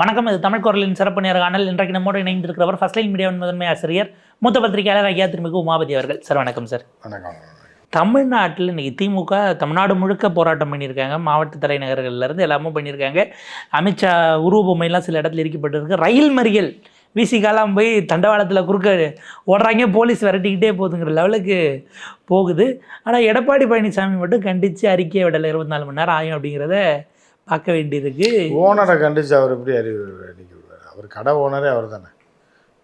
வணக்கம் இது தமிழ் குரலின் சிறப்பு நேர்காணல் இன்றைக்கு நம்மோடு இணைந்திருக்கிறவர் ஃபர்ஸ்ட் லைன் மீடியாவின் முதன்மை ஆசிரியர் மூத்த பத்திரிகையாளர் ஐயா திருமிகு உமாபதி அவர்கள். சார் வணக்கம் சார். வணக்கம். தமிழ்நாட்டில் இன்னைக்கு திமுக தமிழ்நாடு முழுக்க போராட்டம் பண்ணியிருக்காங்க. மாவட்ட தலைநகர்கள்ல இருந்து எல்லாமே பண்ணியிருக்காங்க. அமித்ஷா உருவபொம்மையெல்லாம் சில இடத்துல இருக்கப்பட்டிருக்கு ரயில் மறியல். விசிகாலாம் போய் தண்டவாளத்தில் குறுக்க ஓடுறாங்க. போலீஸ் விரட்டிக்கிட்டே போகுதுங்கிற லெவலுக்கு போகுது. ஆனால் எடப்பாடி பழனிசாமி மட்டும் கண்டித்து அறிக்கையை விடலை. இருபத்தி நாலு மணி நேரம் ஆகும் அப்படிங்கிறத பார்க்க வேண்டியிருக்கு ஓனரை கண்டித்து அவர் எப்படி அறிவு அறிக்கை விடுவார். அவர் கடை ஓனரே அவர் தானே.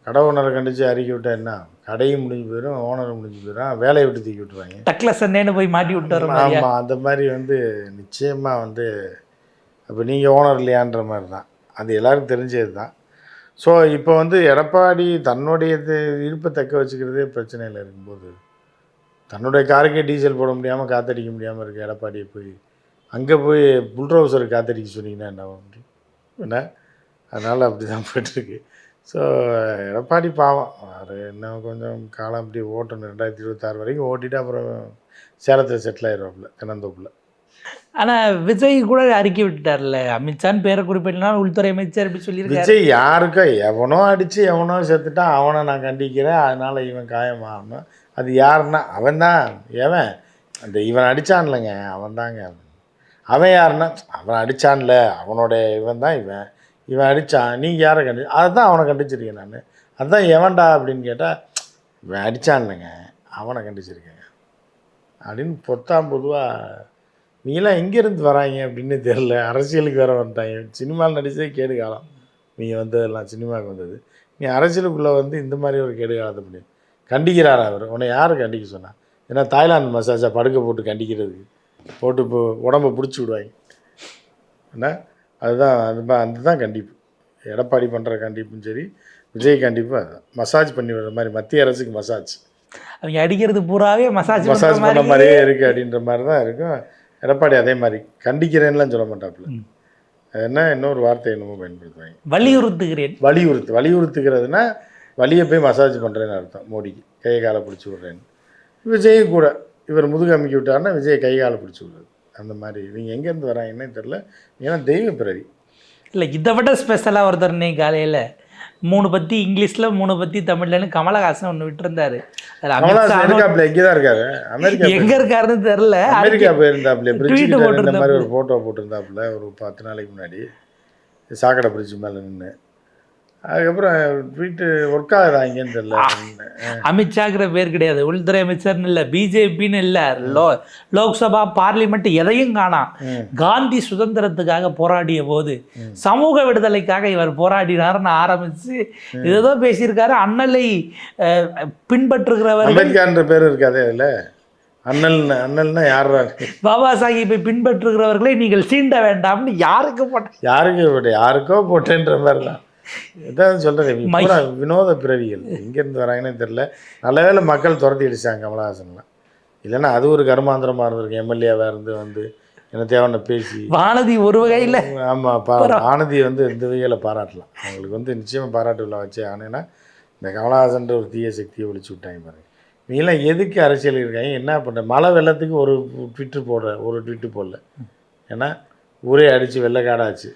கடை ஓனரை கண்டித்து அறிக்கை விட்டா என்ன? கடையும் முடிஞ்சு போயிடும் ஓனரும் முடிஞ்சு போயிடும் வேலையை விட்டு தூக்கி விட்டுருவாங்க. டக்ல சண்டேன்னு போய் மாட்டி விட்டு? ஆமாம் அந்த மாதிரி வந்து நிச்சயமாக வந்து அப்போ நீங்கள் ஓனர் இல்லையான்ற மாதிரி தான். அது எல்லாருக்கும் தெரிஞ்சது தான். ஸோ இப்போ வந்து எடப்பாடி தன்னுடைய இருப்பை தக்க வச்சுக்கிறதே பிரச்சனையில் இருக்கும்போது தன்னுடைய காருக்கே டீசல் போட முடியாமல் காத்தடிக்க முடியாமல் இருக்கு எடப்பாடியை போய் அங்கே போய் புல்ட்ரோசர் காத்தடிக்க சொன்னீங்கன்னா என்ன ஆக முடியும் என்ன? அதனால் அப்படி தான் போயிட்டுருக்கு. ஸோ எடப்பாடி பாவம். அவர் இன்னும் கொஞ்சம் காலம் அப்படி ஓட்டணும். ரெண்டாயிரத்தி இருபத்தாறு வரைக்கும் ஓட்டிட்டு அப்புறம் சேலத்தில் செட்டில் ஆயிடுவாப்புல தென்னந்தோப்பில். ஆனா விஜய் கூட அறிக்கை விட்டுட்டார்ல. அமித்ஷான்னு பேரை குறிப்பிட்டனால உள்துறை அமைச்சர் அப்படி சொல்லியிருக்காரு. விஜய் யாருக்கோ எவனோ அடித்து எவனோ செத்துட்டான் அவனை நான் கண்டிக்கிறேன். அதனால் இவன் காயமாகணும் அது யாருன்னா அவன் தான் எவன்? அந்த இவன் அடித்தான்லங்க அவன் தாங்க அவன் யாருன்னா அவன் அடித்தான்ல அவனோட இவன் தான் இவன். இவன் அடித்தான் நீங்கள் யாரை கண்டி அதை தான் அவனை கண்டிச்சிருக்கேன் நான். அதுதான் எவன்டா அப்படின்னு கேட்டால் இவன் அடித்தான்னுங்க அவனை கண்டிச்சிருக்கேங்க. அப்படின்னு பொத்தாம் பொதுவாக நீங்களாம் எங்கேருந்து வராங்க? அப்படின்னு தெரில அரசியலுக்கு வேற வந்துட்டாங்க. சினிமாவில் நடித்ததே கேடு காலம். நீங்கள் வந்ததெல்லாம் சினிமாவுக்கு வந்தது. நீ அரசியலுக்குள்ளே வந்து இந்த மாதிரி ஒரு கேடு காலத்தை பண்ணி கண்டிக்கிறாரா அவர் உன்னை யார் கண்டிக்க சொன்னால் ஏன்னா தாய்லாந்து மசாஜா படுக்க போட்டு கண்டிக்கிறதுக்கு. போட்டு இப்போ உடம்ப பிடிச்சி விடுவாங்க. என்ன? அதுதான் அது அதுதான் கண்டிப்பு. எடப்பாடி பண்ணுற கண்டிப்பும் சரி விஜய் கண்டிப்பு அதுதான் மசாஜ் பண்ணி விடுற மாதிரி மத்திய அரசுக்கு மசாஜ். அவங்க அடிக்கிறது பூராவே மசாஜ் மசாஜ் பண்ண மாதிரியே இருக்குது அப்படின்ற மாதிரி தான் இருக்கும். எடப்பாடி அதே மாதிரி கண்டிக்கிறேன்லாம் சொல்ல மாட்டாப்புல. அது என்ன இன்னொரு வார்த்தை என்னமோ பயன்படுத்துவாங்க. வலியுறுத்துகிறேன். வலியுறுத்து வலியுறுத்துகிறதுனா வலியை போய் மசாஜ் பண்ணுறேன்னு அர்த்தம் மோடிக்கு. கை காலை பிடிச்சி விட்றேன்னு. விஜயும் கூட இவர் முதுகு அமுக்கி விட்டாருன்னா விஜய் கை காலை பிடிச்சி விடுறது. அந்த மாதிரி. இவங்க எங்கேருந்து வராங்கன்னே தெரில ஏன்னா தெய்வ பிறவி. இல்லை இதை விட ஸ்பெஷலாக ஒருத்தர் இன்னைக்கு காலையில் மூணு பத்தி இங்கிலீஷ்ல மூணு பத்தி தமிழ்லன்னு கமலஹாசன் ஒன்று விட்டுருந்தாரு. இருக்காப்புல இங்கே தான் இருக்காரு. அமெரிக்கா எங்க இருக்காருன்னு தெரியல. அமெரிக்கா போயிருந்தாப்புல. பிரிட்ஜ் போட்டிருந்தாப்புல. மாதிரி ஒரு ஃபோட்டோ போட்டிருந்தாப்புல. ஒரு பத்து நாளைக்கு முன்னாடி. சாக்கடை பிரிட்ஜ் மேலே நின்று அதுக்கப்புறம் ட்வீட்டு ஒர்க் ஆகுதா இங்கேன்னு தெரியல. அமித்ஷாங்கிற பேர் கிடையாது. உள்துறை அமைச்சர்னு இல்லை பிஜேபின்னு இல்லை. லோ லோக்சபா பார்லிமெண்ட் எதையும் காணாம். காந்தி சுதந்திரத்துக்காக போராடிய போது சமூக விடுதலைக்காக இவர் போராடினார்னு ஆரம்பிச்சு ஏதோ பேசியிருக்காரு. அண்ணலை அஹ், பின்பற்றுகிறவர்கள். அம்பேத்கர்ன்ற பேர் இருக்காதே அதில் அண்ணல் அண்ணல்னா யாரா பாபா சாஹிப்பை பின்பற்றுகிறவர்களை நீங்கள் சீண்ட வேண்டாம்னு யாருக்கு போட்ட யாருக்கு போட்டு யாருக்கோ போட்டேன்ற மாதிரி தான் இதான் சொல்கிறேன் பூரா வினோத பிறவிகள். எங்கேருந்து வராங்கன்னு தெரில நல்ல வேளை மக்கள் துரத்தி அடிச்சாங்க கமலஹாசன்லாம். இல்லைன்னா அது ஒரு கர்மாந்திரமாக இருந்திருக்கு எம்எல்ஏவாக இருந்து வந்து என்ன தேவையான பேசி வானதி ஒரு வகையில் ஆமாம் பா ஆனதி வந்து இந்த வகையில் பாராட்டலாம். அவங்களுக்கு வந்து நிச்சயமாக பாராட்டு விழா வச்சே ஆனேன்னா இந்த கமலஹாசன்ற ஒரு தீய சக்தியை ஒழிச்சு விட்டாங்க பாருங்க. நீங்களாம் எதுக்கு அரசியல் இருக்காங்க? என்ன பண்ணுற மழை வெள்ளத்துக்கு ஒரு ட்விட்டு போடுற ஒரு ட்விட்டு போடல. ஏன்னா ஊரே அடித்து வெள்ளைக்காடாச்சு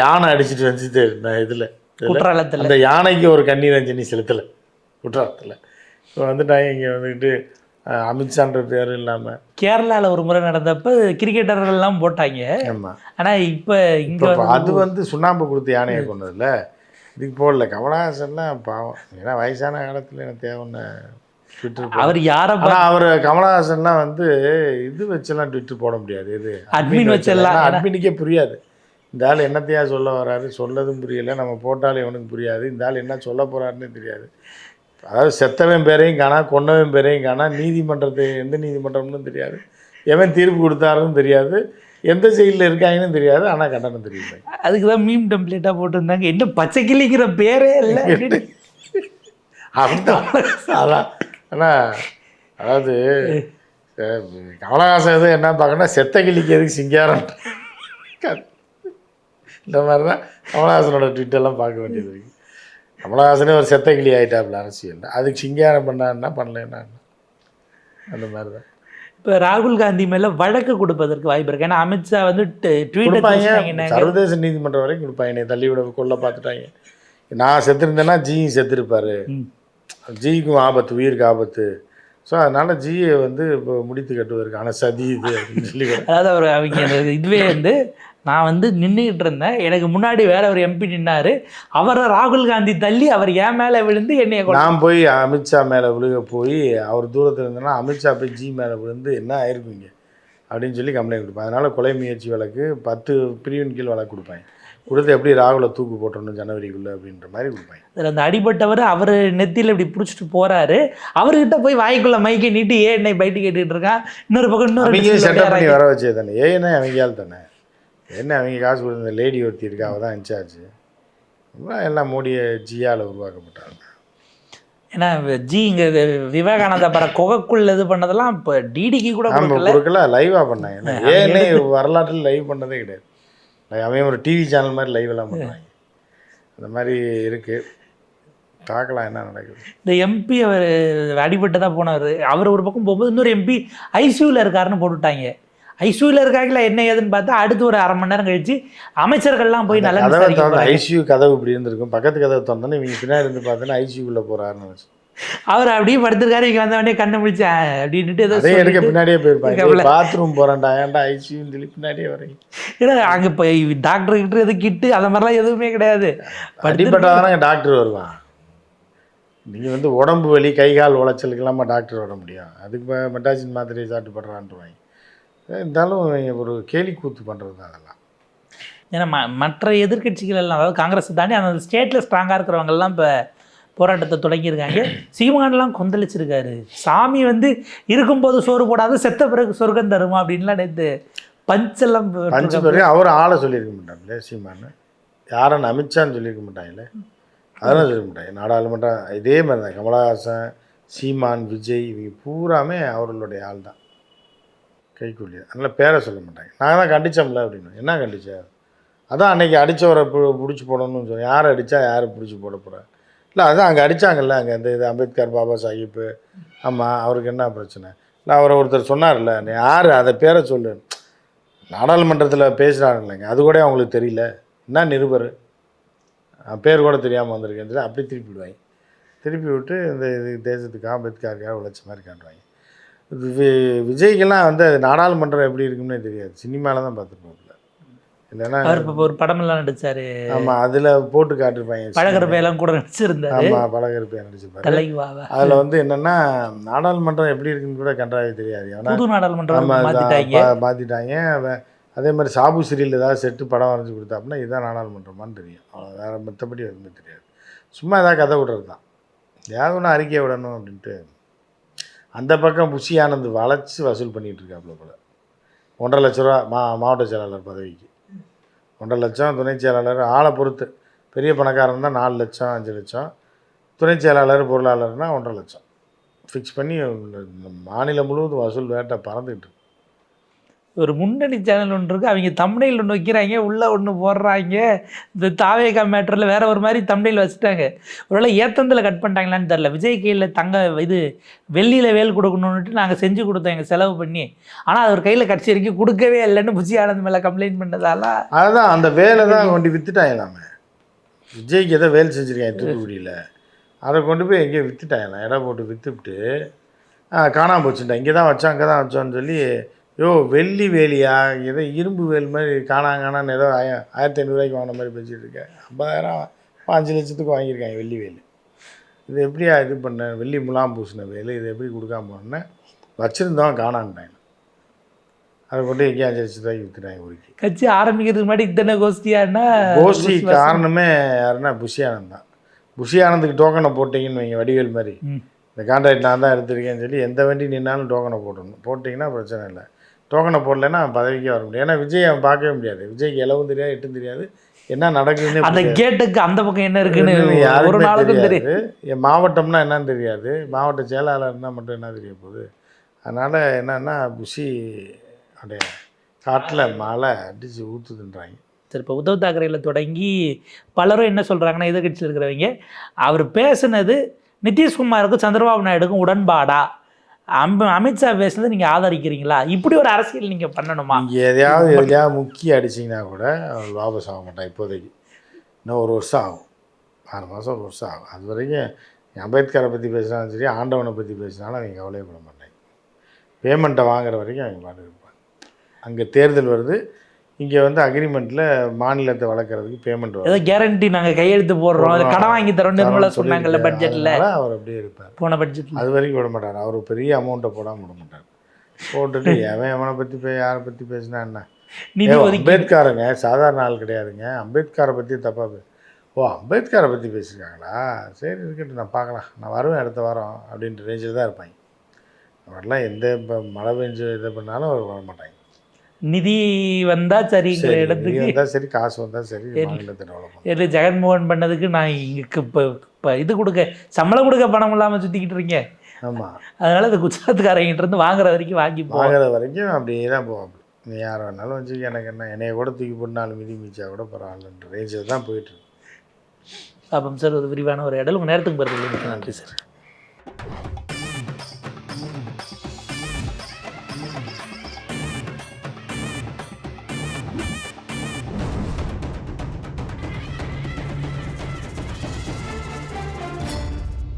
யானை அடிச்சிட்டு வந்துச்சு நான் இதில் குற்றாலத்தில். அந்த யானைக்கு ஒரு கண்ணீர் அஞ்சலி செலுத்தலை. குற்றாலத்தில். இப்போ வந்துட்டாங்க இங்கே வந்துக்கிட்டு அமித்ஷான்ற பேர் இல்லாமல் கேரளால ஒரு முறை நடந்தப்ப கிரிக்கெட்டர்கள் எல்லாம் போட்டாங்க. ஆமாம் ஆனா இப்ப இங்க அது வந்து சுண்ணாம்பு கொடுத்து யானையை கொண்டதில்ல இதுக்கு போடல. கமலஹாசன்லாம் பாவம். ஏன்னா வயசான காலத்தில் எனக்கு தேவைன்னு ட்விட்டர் அவர் யார ஆனால் அவர் கமலஹாசன்லாம் வந்து இது வச்செல்லாம் ட்விட்டர் போட முடியாது. இது அட்மின் வச்செல்லாம். அட்மினுக்கே புரியாது. இந்த ஆள் என்னத்தையா சொல்ல வராரு? சொல்லதும் புரியல. நம்ம போட்டாலும் இவனுக்கு புரியாது. இந்த ஆள் என்ன சொல்ல போறாருன்னு தெரியாது. அதாவது செத்தவன் பேரையும் காணா கொன்னவன் பேரையும் காணா நீதிமன்றத்தை எந்த நீதிமன்றம்னு தெரியாது. எவன் தீர்ப்பு கொடுத்தாருன்னு தெரியாது. எந்த செயலில் இருக்காங்கன்னு தெரியாது. ஆனால் கண்டனம் தெரியுது. அதுக்கு தான் மீம் டெம்ப்ளேட்டா போட்டிருந்தாங்க. என்ன பச்சை கிளிங்கிற பேரே இல்ல. அப்படிதான். அதான். ஆனால் அதாவது கமலஹாசன் எதுவும் என்ன பார்க்கணும்னா செத்த கிளிக்கு எதுக்கு சிங்காரம்? இந்த மாதிரி தான் கமலஹாசனோட ட்விட்டெல்லாம் பார்க்க வேண்டியது இருக்கு. கமலஹாசனே ஒரு செத்த கிளி ஆகிட்டாப்புல அரசியல். அதுக்கு சிங்காரம் பண்ணான்னா பண்ணலன்னா? அந்த மாதிரி தான் இப்போ ராகுல் காந்தி மேல வழக்கு கொடுப்பதற்கு வாய்ப்பு இருக்கு. ஏன்னா அமித்ஷா வந்து ட்வீட் சர்வதேச நீதிமன்றம் வரைக்கும் கொடுப்பாங்க. தள்ளி விட கொல்ல பார்த்துட்டாங்க. நான் செத்துருந்தேன்னா ஜியும் செத்துருப்பாரு. ஜிக்கும் ஆபத்து உயிருக்கு ஆபத்து. ஸோ அதனால ஜியை வந்து இப்போ முடித்து கட்டுவதற்கான சதி இது அப்படின்னு சொல்லி. அதாவது அவர் அவங்க இதுவே வந்து நான் வந்து நின்றுக்கிட்டு இருந்தேன். எனக்கு முன்னாடி வேற ஒரு எம்பி நின்னாரு. அவரை ராகுல் காந்தி தள்ளி அவர் என் மேல விழுந்து என்னைய கொலை நான் போய் அமித்ஷா மேலே விழுக போய் அவர் தூரத்தில் இருந்தேன்னா அமித்ஷா போய் ஜி மேலே விழுந்து என்ன ஆயிருப்பீங்க? அப்படின்னு சொல்லி கம்ப்ளைண்ட் கொடுப்பேன். அதனால் கொலை முயற்சி வழக்கு பத்து பிரிவின் கீழ் வழக்கு கொடுப்பாங்க கொடுத்து எப்படி ராகுலை தூக்கு போட்டணும் ஜனவரிக்குள்ளே அப்படின்ற மாதிரி கொடுப்பாங்க அதுல அந்த அடிபட்டவர் அவர் நெத்தியில இப்படி பிடிச்சிட்டு போறாரு. அவர்கிட்ட போய் வாய்க்குள்ள மைக்கை நீட்டி ஏன் என்னை பைட்டு கேட்டுட்டு இருக்கான். இன்னொரு பக்கம் இன்னொரு செட்டப் பண்ணி வர வச்சே தானே. ஏன்னா அவங்க தானே? என்ன அவங்க காசு கொடுத்த லேடி ஒருத்தி இருக்கா அவள் தான் இன்சார்ஜ். எல்லாம் மோடியை ஜியால் உருவாக்கப்பட்டாங்க. ஏன்னா ஜி இங்க விவேகானந்தா பர குகைக்குள்ள இது பண்ணதெல்லாம் இப்போ டிடிக்கு கூட கொடுக்கல. லைவாக பண்ணாங்க. ஏன்னே வரலாற்றில் லைவ் பண்ணதே கிடையாது. அவன் ஒரு டிவி சேனல் மாதிரி லைவ் எல்லாம் அந்த மாதிரி இருக்குது பார்க்கலாம் என்ன நடக்குது. இந்த எம்பி அவர் அடிபட்டு தான் போனவர் அவர் ஒரு பக்கம் போகும்போது இன்னொரு எம்பி ஐசியூவில் இருக்காருன்னு போட்டுவிட்டாங்க ஐசியூவில் இருக்காங்களா? என்ன ஏதுன்னு பார்த்தா அடுத்து ஒரு அரை மணி நேரம் கழிச்சு அமைச்சர்கள்லாம் போய் நல்லா கதவை. ஐசியூ கதவு இப்படி இருந்திருக்கும். பக்கத்து கதவை திறந்தோன்னே இவங்க பின்னாடி இருந்து பார்த்தோன்னா ஐசியூக்குள்ளே போகிறாருன்னு நினச்சி. அவர் அப்படியே படுத்திருக்காரு. இங்க வந்த உடனே கண்ணை முடிச்சு அப்படின்ட்டு ஏதோ எடுக்க சொல்லிட்டு- பின்னாடியே போயிருப்பாங்க. பாத்ரூம் போகிறேன்டா ஏன்டா ஐசியூன்னு சொல்லி பின்னாடியே வரீங்க ஏன்னா அங்க போய் டாக்டர் கிட்ட எது கிட்டு அந்த மாதிரிலாம் எதுவுமே கிடையாது. அடிப்பட்டாதானே டாக்டர் வருவான். நீங்கள் வந்து உடம்பு வலி கை கால் உளைச்சலுக்கெல்லாமா டாக்டர் வர முடியும்? அதுக்கு இப்போ மெட்டாசின் மாத்திரையை சாப்பிட்டு படுறான்ட்டுருவாங்க இருந்தாலும் ஒரு கேலி கூத்து பண்ணுறது தான் அதெல்லாம். ஏன்னா ம மற்ற எதிர்க்கட்சிகள் எல்லாம் அதாவது காங்கிரஸ் தாண்டி அந்த ஸ்டேட்டில் ஸ்ட்ராங்காக இருக்கிறவங்க எல்லாம் இப்போ போராட்டத்தை தொடங்கியிருக்காங்க. சீமானெல்லாம் கொந்தளிச்சிருக்காரு. சாமி வந்து இருக்கும்போது சோறு போடாத செத்த பிறகு சொர்க்கம் தருமா அப்படின்லாம் நேற்று பஞ்செல்லாம் பஞ்சு. பேரையும் அவர் ஆளை சொல்லியிருக்க மாட்டாங்களே சீமானு யாரும் அமித்ஷான்னு சொல்லியிருக்க மாட்டாங்களே அதெல்லாம் சொல்லிக்க மாட்டாங்க. நாடாளுமன்றம் இதே மாதிரி தான் கமலஹாசன் சீமான் விஜய் இவங்க பூராமே அவர்களுடைய ஆள் தான் கைக்கூலி அதனால் பேரை சொல்ல மாட்டாங்க. நாங்கள் தான் கண்டிச்சோம்ல அப்படின்னு. என்ன கண்டிச்ச? அதான் அன்றைக்கி அடித்தவரை பிடிச்சி போடணும்னு சொல்லி யார் அடித்தா யார் பிடிச்சி போட போகிறா இல்லை அதான் அங்கே அடித்தாங்கல்ல அங்கே இந்த இது அம்பேத்கர் பாபா சாஹிப்பு ஆமாம் அவருக்கு என்ன பிரச்சனை? இல்லை அவரை ஒருத்தர் சொன்னார்ல நீ யார்? அதை பேரை சொல்லு. நாடாளுமன்றத்தில் பேசுகிறாங்கல்லங்க அது கூட அவங்களுக்கு தெரியல. என்ன நிருபர்? பேர் கூட தெரியாமல் வந்திருக்கேன்னு சொல்லி அப்படி திருப்பி விடுவாங்க. திருப்பி விட்டு இந்த இது தேசத்துக்காக அம்பேத்கருக்காக உழைச்ச மாதிரி காட்டுவாங்க. வி- விஜய்க்கெல்லாம் வந்து அது நாடாளுமன்றம் எப்படி இருக்கும்னே தெரியாது. சினிமாவில் தான் பார்த்துருப்போம்ல இல்லைன்னா அவர் இப்போ ஒரு படமெல்லாம் நடிச்சாரு. ஆமாம் அதில் போட்டு காட்டிருப்பாங்க பழகிற கூட நடிச்சிருந்தாரு. ஆமாம் பழகருப்பையா நடிச்சிருப்பாரு. தலைவாவ அதில் வந்து என்னென்னா நாடாளுமன்றம் எப்படி இருக்குன்னு கூட கன்றாவே தெரியாது. ஏன்னா புது நாடாளுமன்றம் ஆமாம் மாத்திட்டாங்க. மாற்றிட்டாங்க அதே மாதிரி சாபு சிறியில் ஏதாவது செட்டு படம் வரைஞ்சி கொடுத்தாப்புனா இதுதான் நாடாளுமன்றமான்னு தெரியும். வேறு மற்றபடி எதுவுமே தெரியாது. சும்மா ஏதாவது கதை விடுறது தான் ஏதாவது ஒன்று அறிக்கை விடணும் அப்படின்ட்டு அந்த பக்கம் புஷி ஆனந்த் வளைச்சி வசூல் பண்ணிகிட்டு இருக்காப்புல போல. ஒன்றரை லட்ச ரூபா மா மாவட்ட செயலாளர் பதவிக்கு. ஒன்றரை லட்சம் துணை செயலாளர் ஆளை பொறுத்து. பெரிய பணக்காரன் தான் நாலு லட்சம் அஞ்சு லட்சம். துணை செயலாளர் பொருளாளர்னால் ஒன்றரை லட்சம். ஃபிக்ஸ் பண்ணி மாநிலம் முழுவதும் வசூல் வேட்டை பறந்துக்கிட்டு இருக்கு. ஒரு முன்னணி சேனல் ஒன்று இருக்குது அவங்க தமிழில் ஒன்று வைக்கிறாங்க. உள்ளே ஒன்று போடுறாங்க. இந்த தாவேகா மேட்டரில் வேற ஒரு மாதிரி தமிழில் வச்சுட்டாங்க. ஒருவேளை ஏத்தந்தில் கட் பண்ணிட்டாங்களான்னு தெரில விஜய் கையில் தங்க இது வெள்ளியில் வேல் கொடுக்கணுன்ட்டு நாங்கள் செஞ்சு கொடுத்தோம் எங்கள் செலவு பண்ணி. ஆனால் அவர் கையில் கடைசி வரைக்கும் கொடுக்கவே இல்லைன்னு புஜி ஆனந்த் மேலே கம்ப்ளைண்ட் பண்ணதால அதுதான் அந்த வேலை தான் கொண்டு வித்துட்டாங்களாமே விஜய்க்கு ஏதோ வேலை செஞ்சுருக்காங்க தூத்துக்குடியில். அதை கொண்டு போய் எங்கேயோ வித்துட்டாங்களாம் இடம் போட்டு விற்றுவிட்டு காணாமல் போச்சுட்டேன் இங்கே தான் வச்சோம் அங்கே தான் வச்சோன்னு சொல்லி யோ வெள்ளி வேலியா? ஏதோ இரும்பு வேல் மாதிரி காணாங்கானான்னு ஏதோ ஆய ஆயிரத்தி ஐநூறுரூவாய்க்கு வாங்கின மாதிரி பேசிகிட்டு இருக்கேன் ஐம்பதாயிரம் அஞ்சு லட்சத்துக்கு வாங்கியிருக்காங்க வெள்ளி வேல். இது எப்படியா இது பண்ண? வெள்ளி முலாம் பூசின வேல் இது எப்படி கொடுக்காம போனேன் வச்சுருந்தோம் காணான்ட்டாங்க. அதை கொண்டு எங்கேயும் அஞ்சு லட்சத்துவாய்க்கு விற்றுட்டாங்க உருக்கி கட்சி ஆரம்பிக்கிறதுக்கு முன்னாடி இத்தனை கோஷ்டியானா கோஷ்டி காரணமே யாருன்னா புஷி ஆனந்த் தான். புஷி ஆனந்துக்கு டோக்கனை போட்டிங்கன்னு வைங்க வடிவேல் மாதிரி. இந்த கான்ட்ராக்ட் நான் தான் எடுத்திருக்கேன்னு சொல்லி எந்த வண்டி நின்னாலும் டோக்கனை போடணும் போட்டிங்கன்னா பிரச்சனை இல்லை. டோக்கனை போடலைன்னா அவன் பதவிக்கே வர முடியும் ஏன்னா விஜய் அவன் பார்க்கவே முடியாது. விஜய்க்கு எலவும் தெரியாது எட்டும் தெரியாது. என்ன நடக்குதுன்னு அந்த கேட்டுக்கு அந்த பக்கம் என்ன இருக்குன்னு ஒரு நாளுக்கும் தெரியாது. என் மாவட்டம்னா என்னன்னு தெரியாது. மாவட்ட செயலாளர்னா மட்டும் என்ன தெரிய போகுது? அதனால் என்னன்னா புஷி அப்படியே காட்டில் மழை அடித்து ஊற்றுதுன்றாங்க சரி இப்போ உத்தவ் தாக்கரேயில் தொடங்கி பலரும் என்ன சொல்கிறாங்கன்னா எதிர்கட்சியில் இருக்கிறவங்க அவர் பேசுனது நிதிஷ்குமாருக்கும் சந்திரபாபு நாயுடுக்கும் உடன்பாடா? அம்ப அமித்ஷா பேசுனது நீங்கள் ஆதரிக்கிறீங்களா? இப்படி ஒரு அரசியல் நீங்கள் பண்ணணுமா? நீங்கள் எதையாவது எதையாவது முக்கிய அடிச்சிங்கன்னா கூட வாபஸ் ஆக மாட்டான் இப்போதைக்கு. இன்னும் ஒரு வருஷம் ஆகும். ஆறு மாதம் ஒரு வருஷம் ஆகும். அது வரைக்கும் அம்பேத்கரை பற்றி பேசினாலும் சரி ஆண்டவனை பற்றி பேசினாலும் அவங்க கவலைப்பட மாட்டாங்க. பேமெண்ட்டை வாங்குற வரைக்கும் அவங்க பாட்டு இருப்பாங்க. அங்கே தேர்தல் வருது. இங்கே வந்து அக்ரிமெண்ட்டில் மாநிலத்தை வளர்க்குறதுக்கு பேமெண்ட் ஏதோ கேரண்டி நாங்கள் கையெழுத்து போடுறோம் அது கடன் வாங்கி தரோம் நிர்மலா சொன்னாங்கல்ல பட்ஜெட்டில் அவர் அப்படியே இருப்பார். போன பட்ஜெட்டில் அது வரைக்கும் விட மாட்டார். அவர் பெரிய அமௌண்ட்டை போடாமல் விட மாட்டார். போட்டுட்டு எவன் எவனை பற்றி பே யாரை பற்றி பேசினா என்ன? ஒதுக்கி அம்பேத்கருங்க சாதாரண ஆள் கிடையாதுங்க. அம்பேத்கரை பற்றி தப்பாக பே ஓ அம்பேத்கரை பற்றி பேசியிருக்காங்களா சரி இருக்கட்டும் நான் பார்க்கலாம். நான் வருவேன் அடுத்த வாரம் அப்படின்ற ரேஞ்சில் தான் இருப்பாங்க. அவரெல்லாம் எந்த இப்போ மழை பெஞ்சு இது பண்ணாலும் அவர் வர மாட்டாங்க நிதி வந்தா சரிங்கிற சரி இடத்துக்கு சரி காசு வந்தால் சரி இல்லை ஜெகன்மோகன் பண்ணதுக்கு நான் இங்கே இப்போ இப்போ இது கொடுக்க சம்பளம் கொடுக்க பணம் இல்லாமல் சுற்றிக்கிட்டு இருக்கேன் ஆமாம் அதனால இந்த குஜராத்துக்காரங்கிட்ட இருந்து வாங்குற வரைக்கும் வாங்கி வாங்குற வரைக்கும் அப்படியே தான் போவோம் நீ யார் வேணாலும் வச்சுக்க எனக்கு என்ன என்னைய கூட தூக்கி போட்டு நாலு மிதி மிச்சா கூட பரவாயில்லன்ற ரேஞ்சில் தான் போயிட்டு இருக்கு. பாப்போம் சார் ஒரு விரிவான ஒரு இடம் உங்கள் நேரத்துக்கு போகிறது நன்றி சார்.